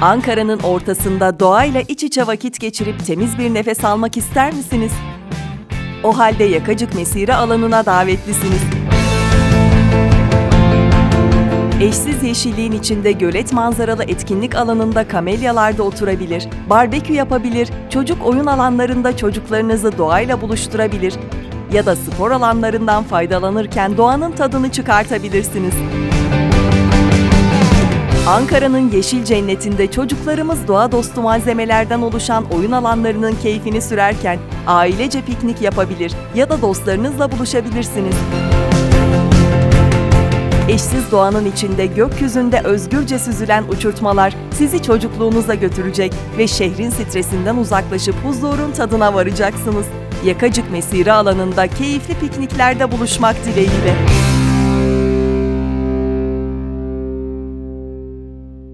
Ankara'nın ortasında doğayla iç içe vakit geçirip temiz bir nefes almak ister misiniz? O halde Yakacık Mesire alanına davetlisiniz. Eşsiz yeşilliğin içinde gölet manzaralı etkinlik alanında kamelyalarda oturabilir, barbekü yapabilir, çocuk oyun alanlarında çocuklarınızı doğayla buluşturabilir ya da spor alanlarından faydalanırken doğanın tadını çıkartabilirsiniz. Ankara'nın yeşil cennetinde çocuklarımız doğa dostu malzemelerden oluşan oyun alanlarının keyfini sürerken ailece piknik yapabilir ya da dostlarınızla buluşabilirsiniz. Eşsiz doğanın içinde gökyüzünde özgürce süzülen uçurtmalar sizi çocukluğunuza götürecek ve şehrin stresinden uzaklaşıp huzurun tadına varacaksınız. Yakacık Mesire alanında keyifli pikniklerde buluşmak dileğiyle.